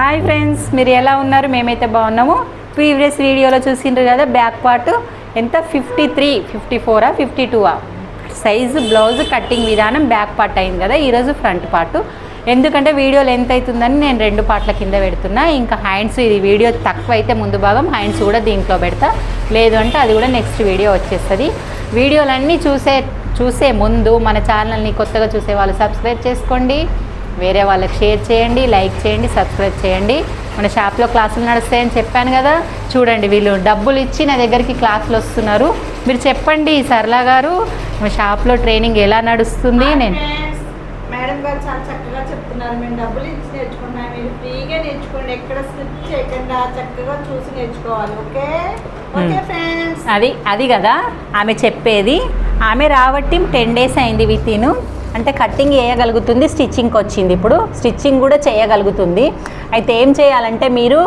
Hi friends మీరు ఎలా ఉన్నారు? మేమైతే బాగున్నాము. ప్రీవియస్ వీడియోలో చూసిండ్రు కదా బ్యాక్ పార్ట్ ఎంత? ఫిఫ్టీ త్రీ ఫిఫ్టీ ఫోరా ఫిఫ్టీ టూవా సైజు బ్లౌజ్ కట్టింగ్ విధానం బ్యాక్ పార్ట్ అయింది కదా ఈరోజు ఫ్రంట్ పార్ట్ ఎందుకంటే వీడియో లెంత్ అవుతుందని నేను రెండు పార్ట్ల కింద పెడుతున్నా. ఇంకా హ్యాండ్స్ ఇది వీడియో తక్కువ అయితే ముందు భాగం హ్యాండ్స్ కూడా దీంట్లో పెడతా. లేదు అంటే అది కూడా నెక్స్ట్ వీడియో వచ్చేస్తుంది. వీడియోలన్నీ చూసే చూసే ముందు మన ఛానల్ని కొత్తగా చూసే వాళ్ళు సబ్స్క్రైబ్ చేసుకోండి. వేరే వాళ్ళకి షేర్ చేయండి లైక్ చేయండి సబ్స్క్రైబ్ చేయండి. మన షాప్లో క్లాసులు నడుస్తాయని చెప్పాను కదా. చూడండి వీళ్ళు డబ్బులు ఇచ్చి నా దగ్గరికి క్లాసులు వస్తున్నారు. మీరు చెప్పండి సరళా గారు మా షాప్లో ట్రైనింగ్ ఎలా నడుస్తుంది నేను. మేడం గారు చాలా చక్కగా చెప్తున్నారు. మేము డబ్బులు ఇచ్చి నేర్చుకుంటున్నాం. మీరు ఫ్రీగా నేర్చుకోండి. ఎక్కడ స్కిప్ చేయకుండా చక్కగా చూసి నేర్చుకోవాలి. ఓకే? Hmm. అది అది కదా. ఆమె చెప్పేది. ఆమె రాబట్టి టెన్ డేస్ అయింది విత్ ఇన్ అంటే కట్టింగ్ వేయగలుగుతుంది స్టిచ్చింగ్కి వచ్చింది ఇప్పుడు స్టిచ్చింగ్ కూడా చేయగలుగుతుంది. అయితే ఏం చేయాలంటే మీరు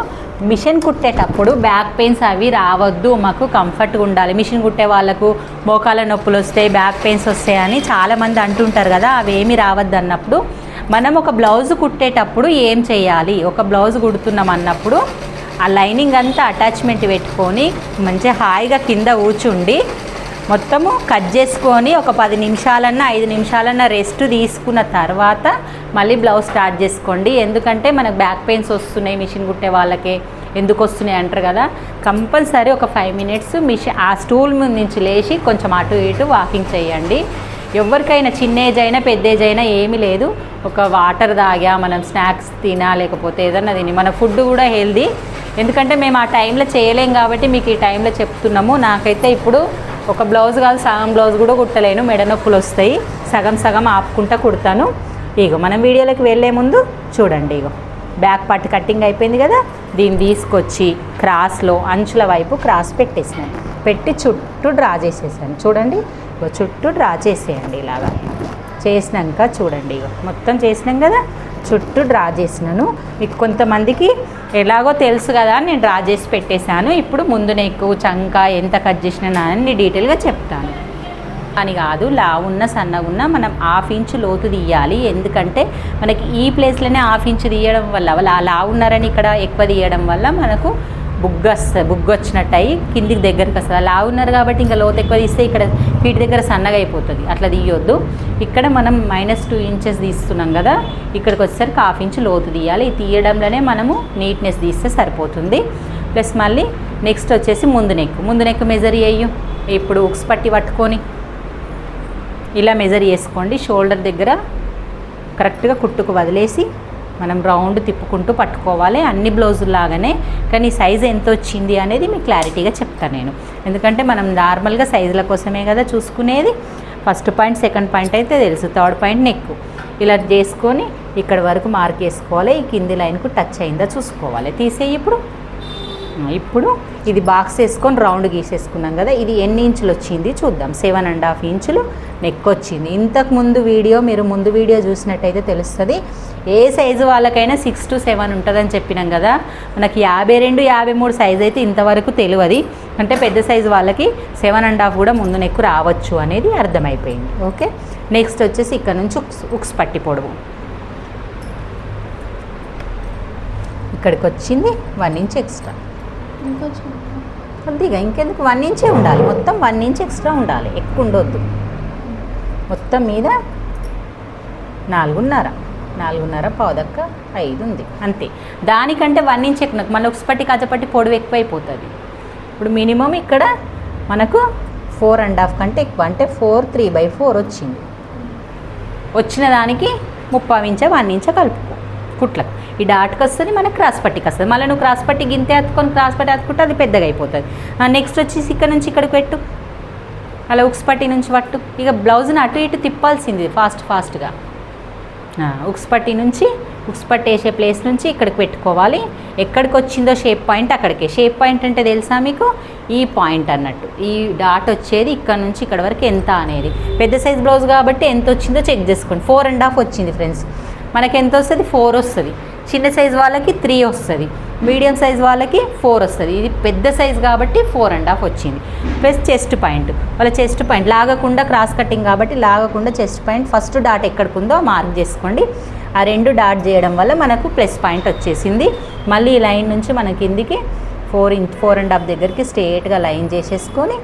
మిషన్ కుట్టేటప్పుడు బ్యాక్ పెయిన్స్ అవి రావద్దు. మాకు కంఫర్ట్గా ఉండాలి. మిషన్ కుట్టే వాళ్ళకు మోకాల నొప్పులు వస్తాయి బ్యాక్ పెయిన్స్ వస్తాయి అని చాలామంది అంటుంటారు కదా అవి ఏమి రావద్దు అన్నప్పుడు. మనం ఒక బ్లౌజ్ కుట్టేటప్పుడు ఏం చేయాలి? ఒక బ్లౌజ్ కుడుతున్నాం అన్నప్పుడు ఆ లైనింగ్ అంతా అటాచ్మెంట్ పెట్టుకొని మంచిగా హాయిగా కింద కూర్చుండి మొత్తము కట్ చేసుకొని ఒక పది నిమిషాలన్నా ఐదు నిమిషాలన్నా రెస్ట్ తీసుకున్న తర్వాత మళ్ళీ బ్లౌజ్ స్టార్ట్ చేసుకోండి. ఎందుకంటే మనకు బ్యాక్ పెయిన్స్ వస్తున్నాయి మిషన్ కుట్టే వాళ్ళకే ఎందుకు వస్తున్నాయి అంటారు కదా. కంపల్సరీ ఒక ఫైవ్ మినిట్స్ మిషన్ ఆ స్టూల్ ముందు నుంచి లేచి కొంచెం అటు ఇటు వాకింగ్ చేయండి. ఎవరికైనా చిన్న ఏజ్ అయినా పెద్ద ఏజ్ అయినా ఏమీ లేదు. ఒక వాటర్ తాగా మనం స్నాక్స్ తినా లేకపోతే ఏదన్నా తిని మన ఫుడ్ కూడా హెల్దీ. ఎందుకంటే మేము ఆ టైంలో చేయలేం కాబట్టి మీకు ఈ టైంలో చెప్తున్నాము. నాకైతే ఇప్పుడు ఒక బ్లౌజ్ కాదు సగం బ్లౌజ్ కూడా కుట్టలేను. మెడ నొప్పులు వస్తాయి సగం సగం ఆపుకుంటా కుడతాను. ఇగో మనం వీడియోలోకి వెళ్ళే ముందు చూడండి ఇగో. బ్యాక్ పార్ట్ కట్టింగ్ అయిపోయింది కదా? దీన్ని తీసుకొచ్చి క్రాస్లో అంచుల వైపు క్రాస్ పెట్టేసినాను. పెట్టి చుట్టూ డ్రా చేసేసాను. చూడండి. ఇగో చుట్టూ డ్రా చేసేయండి ఇలాగా. చేసినాక చూడండి ఇగో. మొత్తం చేసినాం కదా? చుట్టూ డ్రా చేసినాను. మీకు కొంతమందికి ఎలాగో తెలుసు కదా అని నేను డ్రా చేసి పెట్టేశాను. ఇప్పుడు ముందు నెక్కు చంక ఎంత కట్ చేసినా అన్ని డీటెయిల్గా చెప్తాను. అని కాదు లావున్న సన్నగున్న మనం హాఫ్ ఇంచు లోతు తీయాలి. ఎందుకంటే మనకి ఈ ప్లేస్లోనే హాఫ్ ఇంచు తీయడం వల్ల అలా ఉన్నారని లావున్నారని ఇక్కడ ఎక్కువ తీయడం వల్ల మనకు బుగ్గ వస్తుంది వచ్చినట్టు అయ్యి కిందికి దగ్గరికి వస్తుంది. అలా ఉన్నారు కాబట్టి ఇంకా లోతు ఎక్కువ తీస్తే ఇక్కడ ఫీట్ దగ్గర సన్నగా అయిపోతుంది. అట్లా తీయొద్దు. ఇక్కడ మనం మైనస్ టూ ఇంచెస్ తీస్తున్నాం కదా ఇక్కడికి వచ్చేసరికి హాఫ్ ఇంచు లోతు తీయాలి. ఈ తీయడంలోనే మనము నీట్నెస్ తీస్తే సరిపోతుంది. ప్లస్ మళ్ళీ నెక్స్ట్ వచ్చేసి ముందు నెక్ ముందు నెక్ మెజర్ చేయు. ఇప్పుడు ఉక్స్ పట్టి పట్టుకొని ఇలా మెజర్ చేసుకోండి. షోల్డర్ దగ్గర కరెక్ట్గా కుట్టుకు వదిలేసి మనం రౌండ్ తిప్పుకుంటూ పట్టుకోవాలి. అన్ని బ్లౌజులు లాగానే. కానీ సైజ్ ఎంత వచ్చింది అనేది మీకు క్లారిటీగా చెప్తాను నేను. ఎందుకంటే మనం నార్మల్గా సైజుల కోసమే కదా చూసుకునేది. ఫస్ట్ పాయింట్ సెకండ్ పాయింట్ అయితే తెలుసు. Third point neck. ఇలా చేసుకొని ఇక్కడ వరకు మార్క్ వేసుకోవాలి ఈ కింది లైన్కు టచ్ అయిందా చూసుకోవాలి. తీసేయి ఇప్పుడు. ఇప్పుడు ఇది బాక్స్ వేసుకొని రౌండ్ గీసేసుకున్నాం కదా ఇది ఎన్ని ఇంచులు వచ్చింది చూద్దాం. సెవెన్ అండ్ హాఫ్ ఇంచులు నెక్ వచ్చింది. ఇంతకు ముందు వీడియో మీరు ముందు వీడియో చూసినట్టయితే తెలుస్తుంది. ఏ సైజు వాళ్ళకైనా సిక్స్ టు సెవెన్ ఉంటుందని చెప్పినాం కదా. మనకి యాభై రెండు యాభై మూడు సైజ్ అయితే ఇంతవరకు తెలియదు. అంటే పెద్ద సైజు వాళ్ళకి సెవెన్ అండ్ హాఫ్ కూడా ముందు నెక్కు రావచ్చు అనేది అర్థమైపోయింది. ఓకే? నెక్స్ట్ వచ్చేసి ఇక్కడ నుంచి ఉక్స్ ఉక్స్ పట్టి పొడవు. ఇక్కడికి వచ్చింది వన్ ఇంచ్ ఎక్స్ట్రా కొద్దిగా ఇంకెందుకు? వన్ ఇంచే ఉండాలి. మొత్తం వన్ ఇంచ్ ఎక్స్ట్రా ఉండాలి. ఎక్కువ ఉండొద్దు. మొత్తం మీద నాలుగున్నర. నాలుగున్నర పావుదక్క ఐదు ఉంది. అంతే. దానికంటే వన్ ఇంచ్ ఎక్కువ మన ఒకసపట్టి కజపట్టి పొడవు ఎక్కువైపోతుంది. ఇప్పుడు మినిమం ఇక్కడ మనకు ఫోర్ అండ్ హాఫ్ కంటే ఎక్కువ. అంటే ఫోర్ త్రీ బై ఫోర్ వచ్చింది. వచ్చిన దానికి ముప్పై ఇంచ వన్ ఇంచ కలుపుకో. కుట్లకు. ఈ డాట్కి వస్తుంది మనకు క్రాస్ పట్టికి వస్తుంది. మళ్ళీ నువ్వు క్రాస్ పట్టి గింతే అతుకొని క్రాస్ పట్టి అతుకుంటే అది పెద్దగా అయిపోతుంది. నెక్స్ట్ వచ్చేసి ఇక్కడ నుంచి ఇక్కడికి పెట్టు. అలా ఉక్స్ పట్టి నుంచి పట్టు. ఇక బ్లౌజ్ని అటు ఇటు తిప్పాల్సింది ఫాస్ట్ ఫాస్ట్గా ఉక్స్ పట్టి నుంచి ఉక్స్ పట్టి వేసే ప్లేస్ నుంచి ఇక్కడికి పెట్టుకోవాలి. ఎక్కడికి వచ్చిందో షేప్ పాయింట్ అక్కడికే. షేప్ పాయింట్ అంటే తెలుసా మీకు? ఈ పాయింట్ అన్నట్టు. ఈ డాట్ వచ్చేది ఇక్కడ నుంచి ఇక్కడ వరకు ఎంత అనేది. పెద్ద సైజ్ బ్లౌజ్ కాబట్టి ఎంత వచ్చిందో చెక్ చేసుకోండి. ఫోర్ అండ్ హాఫ్ వచ్చింది ఫ్రెండ్స్ మనకి ఎంత వస్తుంది? ఫోర్ వస్తుంది. చిన్న సైజ్ వాళ్ళకి త్రీ వస్తుంది. మీడియం సైజ్ వాళ్ళకి ఫోర్ వస్తుంది. ఇది పెద్ద సైజ్ కాబట్టి ఫోర్ అండ్ హాఫ్ వచ్చింది. Plus chest point. వాళ్ళ చెస్ట్ పాయింట్ లాగకుండా క్రాస్ కటింగ్ కాబట్టి లాగకుండా చెస్ట్ పాయింట్ ఫస్ట్ డాట్ ఎక్కడికి ఉందో మార్క్ చేసుకోండి. ఆ రెండు డాట్ చేయడం వల్ల మనకు ప్లస్ పాయింట్ వచ్చేసింది. మళ్ళీ ఈ లైన్ నుంచి మన కిందికి four inch four and half దగ్గరికి స్ట్రేట్గా లైన్ చేసేసుకొని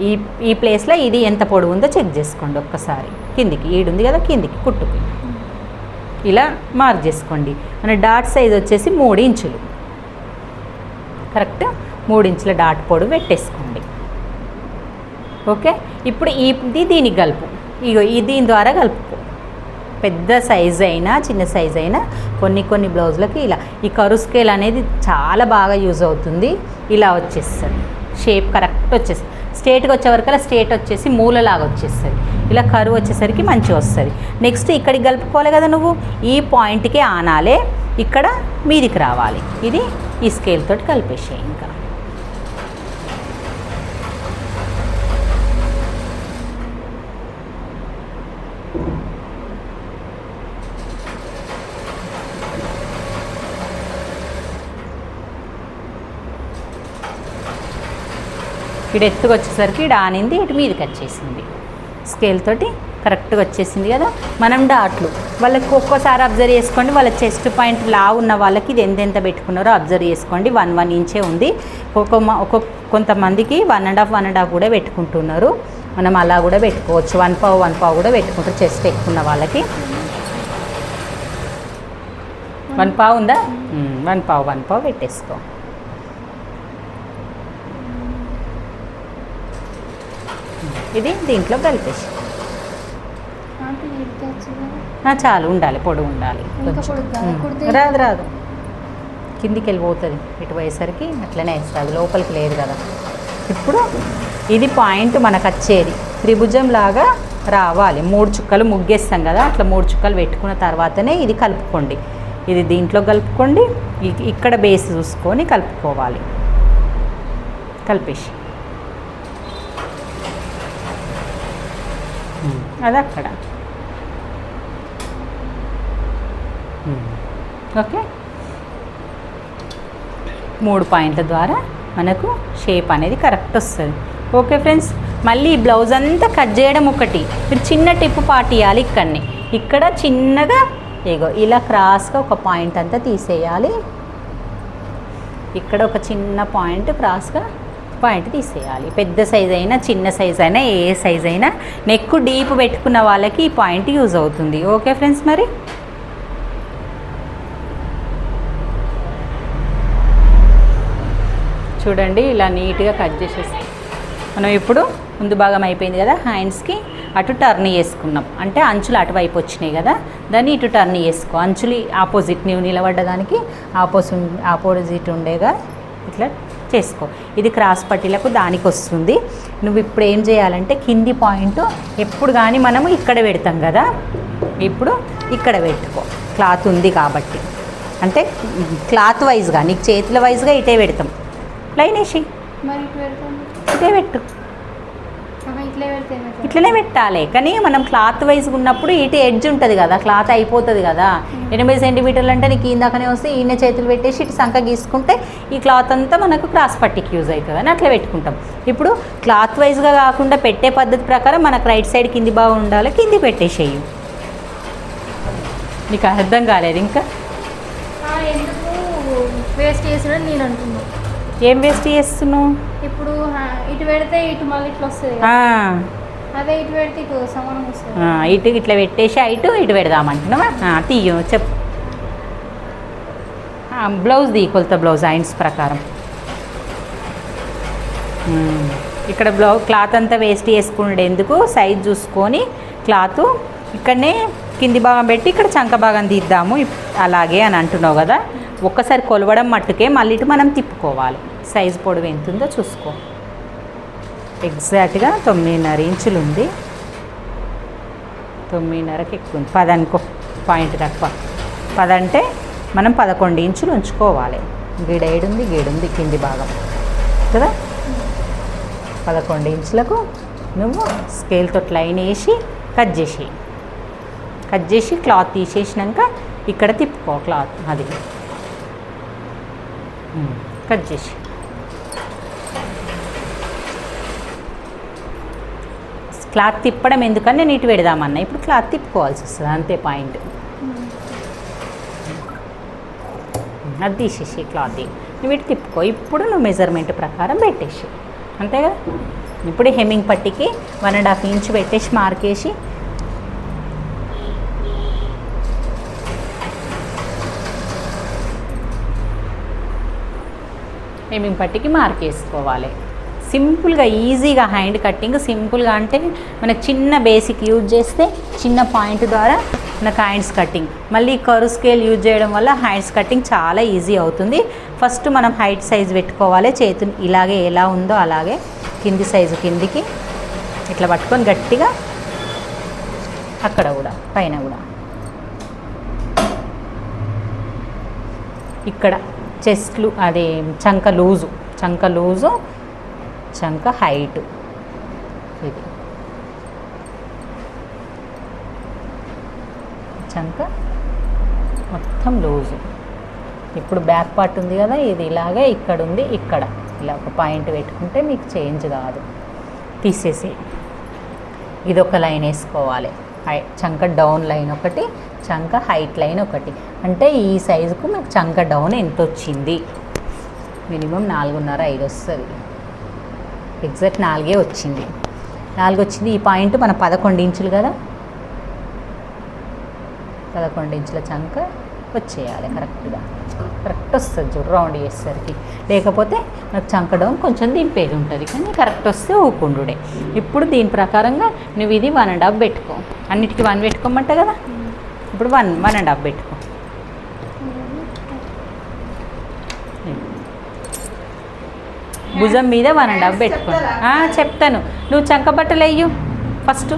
ఈ ఈ ప్లేస్లో ఇది ఎంత పొడవు ఉందో చెక్ చేసుకోండి ఒక్కసారి. కిందికి ఈడుంది కదా కిందికి కుట్టుకి. ఇలా మార్క్ చేసుకోండి. మన డాట్ సైజ్ వచ్చేసి మూడు ఇంచులు. కరెక్ట్? మూడు ఇంచుల డాట్ పొడవు పెట్టేసుకోండి. ఓకే? ఇప్పుడు ఇది దీనికి కలుపు ఇగో ఈ దీని ద్వారా కలుపుకో పెద్ద సైజ్ అయినా చిన్న సైజ్ అయినా కొన్ని కొన్ని బ్లౌజులకి ఇలా. ఈ కరు స్కేల్ అనేది చాలా బాగా యూజ్ అవుతుంది. ఇలా వచ్చేస్తుంది. షేప్ కరెక్ట్ వచ్చేస్తుంది. స్టేట్గా వచ్చే వరకు అలా స్టేట్ వచ్చేసి మూలలాగా వచ్చేస్తుంది. ఇలా కరువు వచ్చేసరికి మంచిగా వస్తుంది. నెక్స్ట్ ఇక్కడికి కలుపుకోవాలి కదా నువ్వు? ఈ పాయింట్కి ఆనాలే ఇక్కడ మీదికి రావాలి. ఇది ఈ స్కేల్ తోటి కలిపేసేయి ఇంకా. ఇటు ఎత్తుకు వచ్చేసరికి ఇటు ఆనింది ఇటు మీదకి వచ్చేసింది. స్కేల్ తోటి కరెక్ట్గా వచ్చేసింది కదా? మనం డాట్లు. వాళ్ళకి ఒక్కోసారి అబ్జర్వ్ చేసుకోండి వాళ్ళ చెస్ట్ పాయింట్ లా ఉన్న వాళ్ళకి ఇది ఎంతెంత పెట్టుకున్నారో అబ్జర్వ్ చేసుకోండి. వన్ వన్ ఇంచే ఉంది. ఒక్కొక్క ఒక్కొక్క కొంతమందికి one and half one and half కూడా పెట్టుకుంటున్నారు. మనం అలా కూడా పెట్టుకోవచ్చు. వన్ పావు వన్ పావు కూడా పెట్టుకుంటారు చెస్ట్ ఎక్కువ వాళ్ళకి. వన్ పావు ఉందా? వన్ పావు వన్ పావు పెట్టేసుకో. ఇది దీంట్లో కలిపేసి. చాలు ఉండాలి పొడుగు ఉండాలి. రాదు రాదు. కిందికి వెళ్ళిపోతుంది ఇటు పోయేసరికి అట్లనే వేస్తుంది లోపలికి లేదు కదా. ఇప్పుడు ఇది పాయింట్ మనకు వచ్చేది. త్రిభుజం లాగా రావాలి. మూడు చుక్కలు ముగ్గేస్తాం కదా అట్లా మూడు చుక్కలు పెట్టుకున్న తర్వాతనే ఇది కలుపుకోండి. ఇది దీంట్లో కలుపుకోండి ఇక్కడ బేస్ చూసుకొని కలుపుకోవాలి. కలిపేసి మ్మ్. అది అక్కడ ఓకే. మూడు పాయింట్ల ద్వారా మనకు షేప్ అనేది కరెక్ట్ వస్తుంది. ఓకే ఫ్రెండ్స్ మళ్ళీ ఈ బ్లౌజ్ అంతా కట్ చేయడం ఒకటి. మీరు చిన్న టిప్పు పాటియాలి ఇక్కడనే. ఇక్కడ చిన్నగా ఇగో ఇలా క్రాస్గా ఒక పాయింట్ అంతా తీసేయాలి. ఇక్కడ ఒక చిన్న పాయింట్ క్రాస్గా పాయింట్ తీసేయాలి. పెద్ద సైజ్ అయినా చిన్న సైజ్ అయినా ఏ సైజ్ అయినా నెక్ డీప్ పెట్టుకున్న వాళ్ళకి ఈ పాయింట్ యూజ్ అవుతుంది. ఓకే ఫ్రెండ్స్ మరి? చూడండి ఇలా నీట్గా కట్ చేసేసి మనం ఇప్పుడు ముందు భాగం అయిపోయింది కదా హ్యాండ్స్కి అటు టర్న్ చేసుకున్నాం. అంటే అంచులు అటువైపు వచ్చినాయి కదా దాన్ని ఇటు టర్న్ చేసుకో. అంచులు ఆపోజిట్ నువ్వు నిలబడ్డదానికి ఆపోజిట్ ఆపోజిట్ ఉండేగా ఇట్లా చేసుకో. ఇది క్రాస్ పట్టీలకు దానికి వస్తుంది. నువ్వు ఇప్పుడు ఏం చేయాలంటే కింది పాయింట్ ఎప్పుడు కానీ మనము ఇక్కడ పెడతాం కదా. ఇప్పుడు ఇక్కడ పెట్టుకో. క్లాత్ ఉంది కాబట్టి. అంటే క్లాత్ వైజ్గా నీకు చేతుల వైజ్గా ఇటే పెడతాం. లైన్ వేసి ఇటే పెట్టు ఆహా, ఇట్లే పెడితే ఏమవుతుంది? ఇట్లనే పెట్టాలి. కానీ మనం క్లాత్ వైజ్గా ఉన్నప్పుడు ఇటు ఎడ్జ్ ఉంటుంది కదా క్లాత్ అయిపోతుంది కదా. ఎనిమిది సెంటీమీటర్లు అంటే నీకు ఇందాకనే వస్తే ఈయన చేతులు పెట్టేసి ఇటు సంఖ గీసుకుంటే ఈ క్లాత్ అంతా మనకు క్రాస్ పట్టికి యూజ్ అవుతుంది అని అట్లా పెట్టుకుంటాం. ఇప్పుడు క్లాత్ వైజ్గా కాకుండా పెట్టే పద్ధతి ప్రకారం మనకు రైట్ సైడ్ కింది బాగా ఉండాలి కింది పెట్టేసేయి. నీకు అర్థం కాలేదు ఇంకా? వేస్ట్ చేసుడని నేను అంటున్నాను ఏం వేస్ట్ చేస్తున్నావు? ఇప్పుడు ఇటు పెడితే ఇటు మళ్ళీ ఇట్లా వస్తుంది అదే ఇటు పెడితే ఇటు సమానం వస్తుంది. ఇటు ఇట్లా పెట్టేసి ఇటు ఇటు పెడదామంటున్నావా? తీయు చెప్పు. బ్లౌజ్ ది కొలత బ్లౌజ్ ఐన్స్ ప్రకారం. ఇక్కడ బ్లౌ క్లాత్ అంతా వేస్ట్ చేసుకునేందుకు సైజ్ చూసుకొని క్లాత్ ఇక్కడనే కింది భాగం పెట్టి ఇక్కడ చంక భాగం తీద్దాము అలాగే అని అంటున్నావు కదా? ఒక్కసారి కొలవడం మట్టుకే మళ్ళీ ఇటు మనం తిప్పుకోవాలి. సైజ్ పొడవు ఎంత ఉందో చూసుకో. ఎగ్జాక్ట్గా తొమ్మిదిన్నర ఇంచులు ఉంది. తొమ్మిదిన్నరకి ఎక్కువ ఉంది. పది అనుకో పాయింట్ తక్కువ. పది అంటే మనం పదకొండు ఇంచులు ఉంచుకోవాలి. గీడ ఏడుంది గీడుంది కింది భాగం. కదా? పదకొండు ఇంచులకు నువ్వు స్కేల్తో లైన్ వేసి కట్ చేసి కట్ చేసి క్లాత్ తీసేసినాక ఇక్కడ తిప్పుకో క్లాత్ అది. కట్ చేసి క్లాత్ తిప్పడం ఎందుకని నేను ఇటు పెడదామన్నా. ఇప్పుడు క్లాత్ తిప్పుకోవాల్సి వస్తుంది. అంతే పాయింట్. అది తీసేసి క్లాత్ నువ్వు ఇటు తిప్పుకో. ఇప్పుడు నువ్వు మెజర్మెంట్ ప్రకారం పెట్టేసి. అంతే కదా? ఇప్పుడు హెమ్మింగ్ పట్టికి వన్ అండ్ హాఫ్ ఇంచ్ పెట్టేసి మార్కేసి హెమ్మింగ్ పట్టికి మార్కేసుకోవాలి సింపుల్గా ఈజీగా హ్యాండ్ కట్టింగ్ సింపుల్గా అంటే మనకు చిన్న బేసిక్ యూజ్ చేస్తే చిన్న పాయింట్ ద్వారా మనకు హ్యాండ్స్ కటింగ్ మళ్ళీ కరు స్కేల్ యూజ్ చేయడం వల్ల హ్యాండ్స్ కటింగ్ చాలా ఈజీ అవుతుంది. ఫస్ట్ మనం హైట్ సైజ్ పెట్టుకోవాలి. చేతులు ఇలాగే ఎలా ఉందో అలాగే కింది సైజు కిందికి ఇట్లా పట్టుకొని గట్టిగా అక్కడ కూడా పైన కూడా. ఇక్కడ చెస్ట్లు అదే చంక లూజు చంక లూజు చంక హైట్ ఇది. చంక మొత్తం లూజు. ఇప్పుడు బ్యాక్ పార్ట్ ఉంది కదా ఇది ఇలాగే ఇక్కడ ఉంది ఇక్కడ. ఇలా ఒక పాయింట్ పెట్టుకుంటే మీకు చేంజ్ కాదు. తీసేసి ఇది ఒక లైన్ వేసుకోవాలి. హై చంక డౌన్ లైన్ ఒకటి చంక హైట్ లైన్ ఒకటి. అంటే ఈ సైజుకు మీకు చంక డౌన్ ఎంత వచ్చింది? మినిమం నాలుగున్నర ఐదు వస్తుంది. ఎగ్జాక్ట్ నాలుగే వచ్చింది. నాలుగు వచ్చింది ఈ పాయింట్ మన పదకొండు ఇంచులు కదా? పదకొండు ఇంచుల చంక వచ్చేయాలి. కరెక్ట్గా. కరెక్ట్ వస్తుంది చూడు రౌండ్ చేసేసరికి. లేకపోతే నాకు చంక డౌన్ కొంచెం దింపేది ఉంటుంది. కానీ కరెక్ట్ వస్తే ఊకుండుడే. ఇప్పుడు దీని ప్రకారంగా నువ్వు ఇది వన్ అండ్ హాఫ్ పెట్టుకో. అన్నిటికీ వన్ పెట్టుకోమంట కదా? ఇప్పుడు వన్ వన్ అండ్ హాఫ్ పెట్టుకో. భుజం మీద వన్ అండ్ హాఫ్ పెట్టుకో. ఆ, చెప్తాను. నువ్వు చంక బట్టలు వేయు. ఫస్ట్.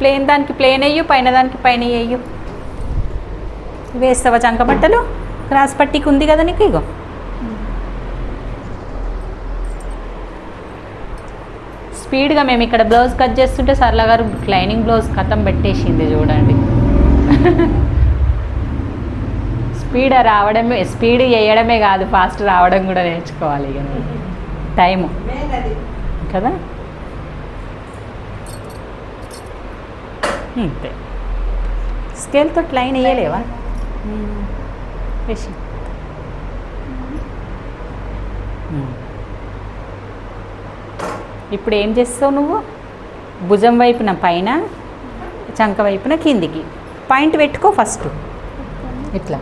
ప్లేన్ దానికి ప్లేన్ వేయు పైన దానికి పైన వేయు. వేస్తావా చంక బట్టలు? క్రాస్ పట్టికి ఉంది కదా నీకు ఇగో. స్పీడ్గా మేము ఇక్కడ బ్లౌజ్ కట్ చేస్తుంటే సరళ గారు లైనింగ్ బ్లౌజ్ కథం పెట్టేసింది చూడండి. స్పీడ్ రావడమే స్పీడ్ వేయడమే కాదు ఫాస్ట్ రావడం కూడా నేర్చుకోవాలి ఇక. టైము. కదా? అంతే. స్కేల్తో లైన్ వేయలేవా? వేసి. ఇప్పుడు ఏం చేస్తావు నువ్వు? భుజం వైపున పైన చంక వైపున కిందికి. పాయింట్ పెట్టుకో ఫస్ట్. ఇట్లా.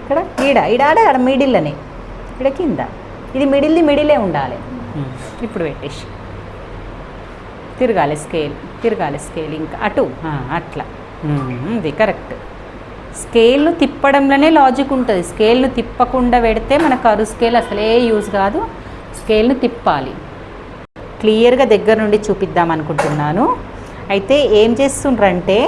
ఇక్కడ ఈడ ఈడ ఆడ ఆడ మిడిల్లోనే. ఇక్కడ కింద. ఇది మిడిల్ది మిడిలే ఉండాలి. ఇప్పుడు పెట్టేసి. తిరగాలి స్కేల్ తిరగాలి స్కేల్ ఇంకా అటు అట్లా. ఉమ్, ఇది కరెక్ట్. స్కేల్ను తిప్పడంలోనే లాజిక్ ఉంటుంది. స్కేల్ను తిప్పకుండా పెడితే మన కరు స్కేల్ అసలే యూజ్ కాదు. స్కేల్ను తిప్పాలి. క్లియర్గా దగ్గర నుండి చూపిద్దాం అనుకుంటున్నాను. అయితే ఏం చేస్తుండ్రంటే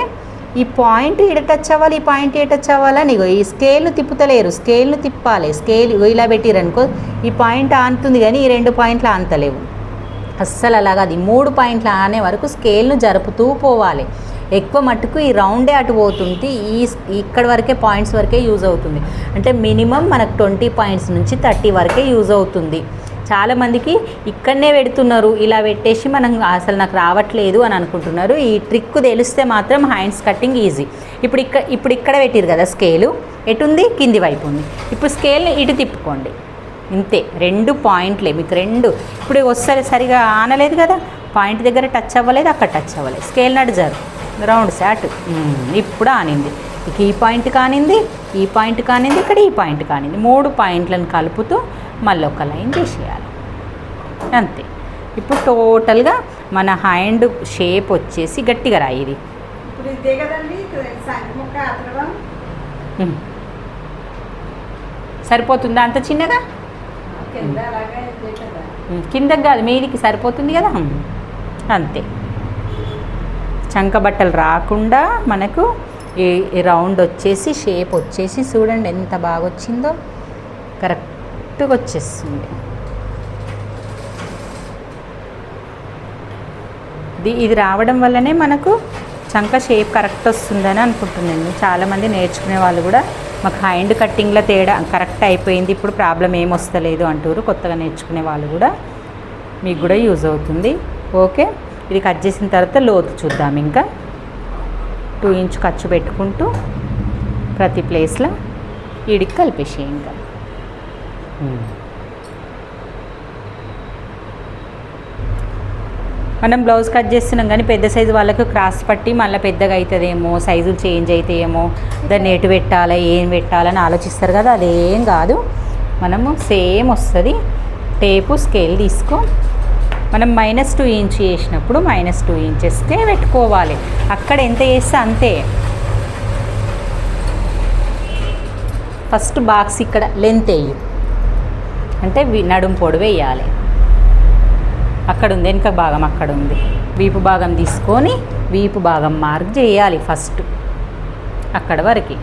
ఈ పాయింట్ ఈడ టచ్ అవ్వాలి ఈ పాయింట్ ఏ టచ్ అవ్వాలని ఈ స్కేల్ను తిప్పుతలేరు స్కేల్ను తిప్పాలి స్కేల్ ఇలా పెట్టిరనుకో ఈ పాయింట్ ఆనుతుంది కానీ ఈ రెండు పాయింట్లు ఆనతలేవు అస్సలు అలాగా అది మూడు పాయింట్లు ఆనే వరకు స్కేల్ను జరుపుతూ పోవాలి. ఎక్కువ మట్టుకు ఈ రౌండే అటు పోతుంది ఈ ఇక్కడ వరకే పాయింట్స్ వరకే యూజ్ అవుతుంది. అంటే మినిమం మనకు ట్వంటీ పాయింట్స్ నుంచి థర్టీ వరకే యూజ్ అవుతుంది. చాలామందికి ఇక్కడనే పెడుతున్నారు. ఇలా పెట్టేసి మనం అసలు నాకు రావట్లేదు అని అనుకుంటున్నారు. ఈ ట్రిక్ తెలిస్తే మాత్రం హ్యాండ్స్ కట్టింగ్ ఈజీ ఇప్పుడు ఇక్కడ ఇప్పుడు ఇక్కడ పెట్టిరు కదా స్కేలు ఎటుంది? కింది వైపు ఉంది. ఇప్పుడు స్కేల్ని ఇటు తిప్పుకోండి. ఇంతే. రెండు పాయింట్లే మీకు రెండు. ఇప్పుడు వస్తారు సరిగా ఆనలేదు కదా. పాయింట్ దగ్గర టచ్ అవ్వలేదు అక్కడ టచ్ అవ్వలేదు. స్కేల్ నడు జరు రౌండ్ శాట్ ఇప్పుడు ఆనింది. ఇక ఈ పాయింట్ కానింది ఈ పాయింట్ కానింది ఇక్కడ ఈ పాయింట్ కానింది. మూడు పాయింట్లను కలుపుతూ మళ్ళీ ఒక లైన్ చేసేయాలి అంతే. ఇప్పుడు టోటల్గా మన హ్యాండ్ షేప్ వచ్చేసి గట్టిగా రాయి ఇది ఇప్పుడు కదండి. సరిపోతుందా? అంత చిన్నగా? కిందకి కాదు మీదికి సరిపోతుంది కదా? అంతే. చంక బట్టలు రాకుండా మనకు ఈ రౌండ్ వచ్చేసి షేప్ వచ్చేసి చూడండి ఎంత బాగా వచ్చిందో కరెక్ట్గా వచ్చేస్తుంది ఇది ఇది రావడం వల్లనే మనకు చంక షేప్ కరెక్ట్ వస్తుందని అనుకుంటున్నాను. చాలామంది నేర్చుకునే వాళ్ళు కూడా మాకు హ్యాండ్ కట్టింగ్లో తేడా కరెక్ట్ అయిపోయింది ఇప్పుడు ప్రాబ్లం ఏం వస్తలేదు అంటారు కొత్తగా నేర్చుకునే వాళ్ళు కూడా మీకు కూడా యూజ్ అవుతుంది. ఓకే ఇది కట్ చేసిన తర్వాత లోతు చూద్దాం ఇంకా. టూ ఇంచ్ ఖర్చు పెట్టుకుంటూ ప్రతి ప్లేస్లో ఇడికి కలిపేసి ఇంకా మనం బ్లౌజ్ కట్ చేస్తున్నాం కానీ పెద్ద సైజు వాళ్ళకు క్రాస్ పట్టి మళ్ళీ పెద్దగా అవుతుందేమో సైజులు చేంజ్ అవుతాయేమో దాన్ని ఎటు పెట్టాలా ఏం పెట్టాలని ఆలోచిస్తారు కదా అదేం కాదు. మనము సేమ్ వస్తుంది. టేపు స్కేల్ తీసుకో. మనం మైనస్ టూ ఇంచ్ చేసినప్పుడు మైనస్ టూ ఇంచెస్కే పెట్టుకోవాలి. అక్కడ ఎంత చేస్తే అంతే. ఫస్ట్ బాక్స్ ఇక్కడ లెంత్ వేయు. అంటే నడుం పొడి వేయాలి. అక్కడ ఉంది వెనుక భాగం అక్కడ ఉంది వీపు భాగం తీసుకొని వీపు భాగం మార్క్ చేయాలి ఫస్ట్. అక్కడ వరకు.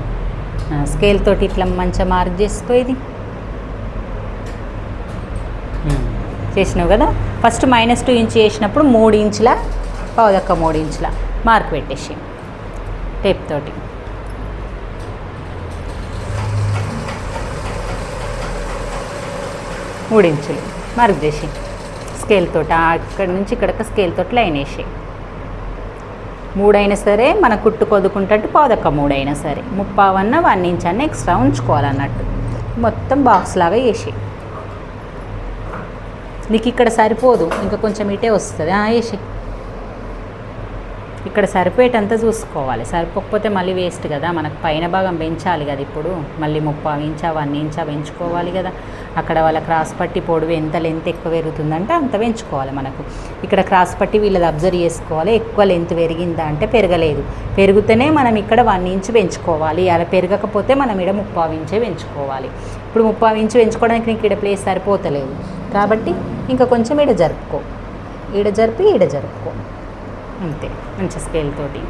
స్కేల్ తోటి ఇట్లా మంచిగా మార్క్ చేసుకో ఇది. ఉమ్. చేసినావు కదా? ఫస్ట్ మైనస్ టూ ఇంచ్ చేసినప్పుడు మూడు ఇంచుల పావుదక్క మూడు ఇంచుల మార్క్ పెట్టేసి. టేప్ తోటి. మూడు ఇంచులు మార్క్ చేసి. స్కేల్ అక్కడి నుంచి ఇక్కడికి స్కేల్ తోటి లైన్ వేసి. మూడైనా సరే మన కుట్టు కొదుకుంటే పాదొక్క మూడైనా సరే. ముప్పావన్న వన్ ఇంచ్ అన్న ఎక్స్ట్రా ఉంచుకోవాలన్నట్టు. మొత్తం బాక్స్ లాగా వేసి. నీకు ఇక్కడ సరిపోదు ఇంకా కొంచెం ఇటే వస్తుంది. వేసి. ఇక్కడ సరిపోయేటంత చూసుకోవాలి. సరిపోకపోతే మళ్ళీ వేస్ట్ కదా. మనకు పైన భాగం పెంచాలి కదా ఇప్పుడు. మళ్ళీ ముప్పై ఇంచా వన్ ఇంచా పెంచుకోవాలి కదా. అక్కడ వాళ్ళ క్రాస్ పట్టి పొడవు ఎంత లెంత్ ఎక్కువ పెరుగుతుందంటే అంత పెంచుకోవాలి మనకు. ఇక్కడ క్రాస్ పట్టి వీళ్ళది అబ్జర్వ్ చేసుకోవాలి. ఎక్కువ లెంత్ పెరిగిందా అంటే పెరగలేదు. పెరిగితేనే మనం ఇక్కడ వన్ ఇంచ్ పెంచుకోవాలి. అలా పెరగకపోతే మనం ఇక్కడ ముప్పై ఇంచే పెంచుకోవాలి. ఇప్పుడు ముప్పై ఇంచు పెంచుకోవడానికి నీకు ఇక్కడ ప్లేస్ సరిపోతలేదు. కాబట్టి ఇంకా కొంచెం ఈడ జరుపుకో. ఈడ జరిపి ఈడ జరుపుకో. అంతే మంచి స్కేల్ తోటి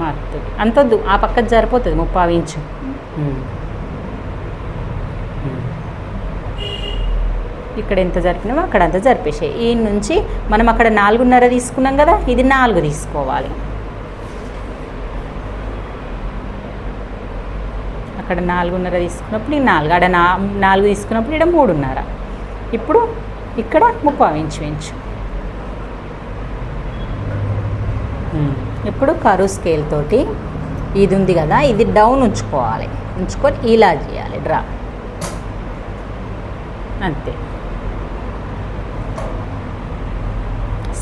మార్కుతోటి అంతొద్దు ఆ పక్కన సరిపోతుంది ముప్పావు ఇంచు. ఇక్కడ ఎంత జరిపినామో అక్కడ అంత జరిపేసాయి ఈ నుంచి మనం అక్కడ నాలుగున్నర తీసుకున్నాం కదా ఇది నాలుగు తీసుకోవాలి. అక్కడ నాలుగున్నర తీసుకున్నప్పుడు ఈ నాలుగు ఆడ నా నాలుగు తీసుకున్నప్పుడు ఇక్కడ మూడున్నర. ఇప్పుడు ఇక్కడ ముప్పావు ఇంచు ఇంచు. Hmm. ఇప్పుడు కరువు స్కేల్ తోటి ఇది ఉంది కదా ఇది డౌన్ ఉంచుకోవాలి. ఉంచుకొని ఇలా చేయాలి డ్రా. అంతే.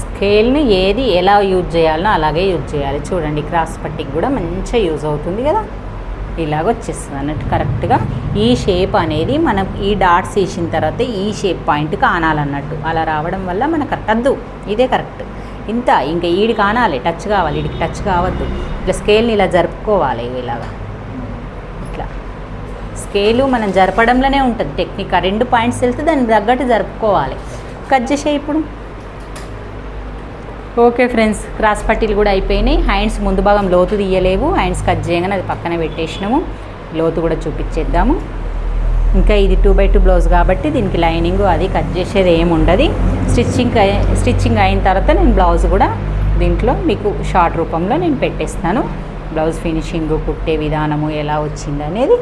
స్కేల్ని ఏది ఎలా యూజ్ చేయాలనో అలాగే యూజ్ చేయాలి. చూడండి క్రాస్ పట్టికి కూడా మంచిగా యూజ్ అవుతుంది కదా. ఇలాగ వచ్చేస్తుంది అన్నట్టు కరెక్ట్గా. ఈ షేప్ అనేది మనం ఈ డాట్స్ వేసిన తర్వాత ఈ షేప్ పాయింట్కి ఆనాలన్నట్టు. అలా రావడం వల్ల మనకు కట్టద్దు ఇదే కరెక్ట్. ఇంత ఇంకా ఈడి కానాలి టచ్ కావాలి ఈడికి టచ్ కావద్దు. ఇట్లా స్కేల్ని ఇలా జరుపుకోవాలి ఇలాగా. ఇట్లా. స్కేలు మనం జరపడంలోనే ఉంటుంది టెక్నిక్ ఆ రెండు పాయింట్స్ వెళ్తే దాన్ని తగ్గట్టు జరుపుకోవాలి. కట్ చేసే ఇప్పుడు. ఓకే ఫ్రెండ్స్ క్రాస్ పట్టీలు కూడా అయిపోయినాయి. హ్యాండ్స్ ముందు భాగం లోతు తీయలేవు. హ్యాండ్స్ కట్ చేయగానే అది పక్కన పెట్టేసినాము. లోతు కూడా చూపించేద్దాము. ఇంకా ఇది టూ బై టూ బ్లౌజ్ కాబట్టి దీనికి లైనింగ్ అది కట్ చేసేది ఏముండదు. స్టిచ్చింగ్ స్టిచ్చింగ్ అయిన తర్వాత నేను బ్లౌజ్ కూడా దీంట్లో మీకు షార్ట్ రూపంలో నేను పెట్టేస్తాను. బ్లౌజ్ ఫినిషింగ్ కుట్టే విధానము ఎలా వచ్చింది అనేది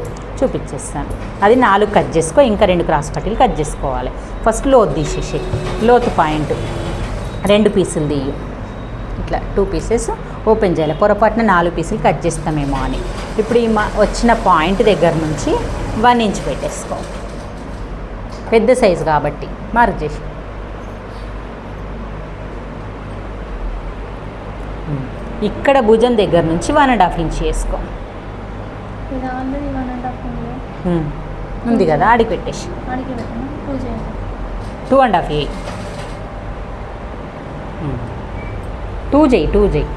చూపించేస్తాను. అది నాలుగు కట్ చేసుకో ఇంకా రెండు క్రాస్ పట్టీలు కట్ చేసుకోవాలి. ఫస్ట్ లోతు తీసేసి లోతు పాయింట్ రెండు పీసులు తీయు. ఇట్లా టూ పీసెస్ ఓపెన్ చేయాలి. పొరపాటున నాలుగు పీసులు కట్ చేస్తామేమో అని. ఇప్పుడు ఈ మా- వచ్చిన పాయింట్ దగ్గర నుంచి వన్ ఇంచ్ పెట్టేసుకో. పెద్ద సైజు కాబట్టి మార్క్ చేసి ఇక్కడ భుజం దగ్గర నుంచి one and half inch half ఉంది. కదా ఆడికి పెట్టేసి two and half eight two చెయ్యి టూ చెయ్యి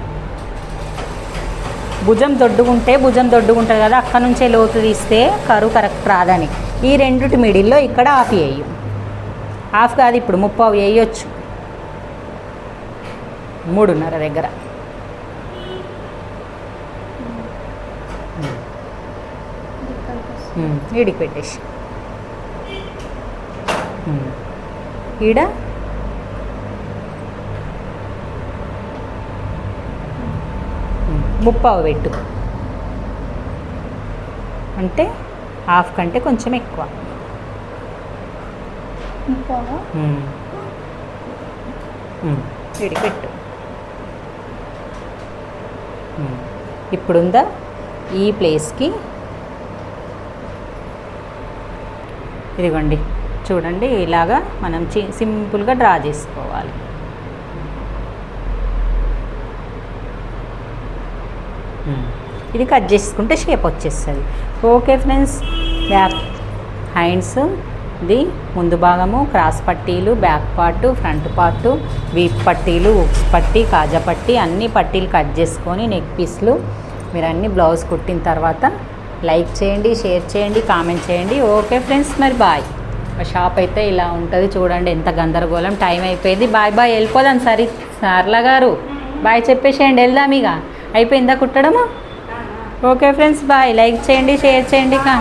భుజం దొడ్డుకుంటే భుజం దొడ్డుకుంటుంది కదా అక్కడ నుంచే లోతు తీస్తే కరువు కరెక్ట్ రాదని. ఈ రెండుటి మిడిల్లో ఇక్కడ హాఫ్ వేయు హాఫ్ కాదు ఇప్పుడు ముప్పావు వేయొచ్చు మూడున్నర దగ్గర ఇది కలిపి వస్తుంది. ఉమ్, ఈడికి పెట్టేసి. ఈడ ముప్పావు పెట్టు. అంటే హాఫ్ కంటే కొంచెం ఎక్కువ. ఇంకా ఉమ్. ఉమ్. విడి పెట్టు. ఉమ్. ఇప్పుడుందా? ఈ ప్లేస్కి ఇదిగోండి. చూడండి ఇలాగా మనం చి సింపుల్గా డ్రా చేసుకోవాలి. ఉమ్. ఇది కట్ చేసుకుంటే షేప్ వచ్చేస్తుంది. ఓకే ఫ్రెండ్స్ బ్యాక్ హ్యాండ్స్ ఇది ముందు భాగము క్రాస్ పట్టీలు బ్యాక్ పార్ట్ ఫ్రంట్ పార్ట్ వీప్ పట్టీలు ఉక్స్ పట్టీ కాజా పట్టీ అన్ని పట్టీలు కట్ చేసుకొని నెక్ పీస్లు మీరు అన్ని బ్లౌజ్ కుట్టిన తర్వాత లైక్ చేయండి షేర్ చేయండి కామెంట్ చేయండి. ఓకే ఫ్రెండ్స్ మరి బాయ్. మా షాప్ అయితే ఇలా ఉంటుంది చూడండి ఎంత గందరగోళం. టైం అయిపోయింది. Bye bye. వెళ్ళిపోదాం సరే సార్లా గారు. బాయ్ చెప్పేసేయండి వెళ్దాం ఇక. అయిపోయిందా కుట్టడము? Okay friends bye. లైక్ చేయండి షేర్ చేయండి కా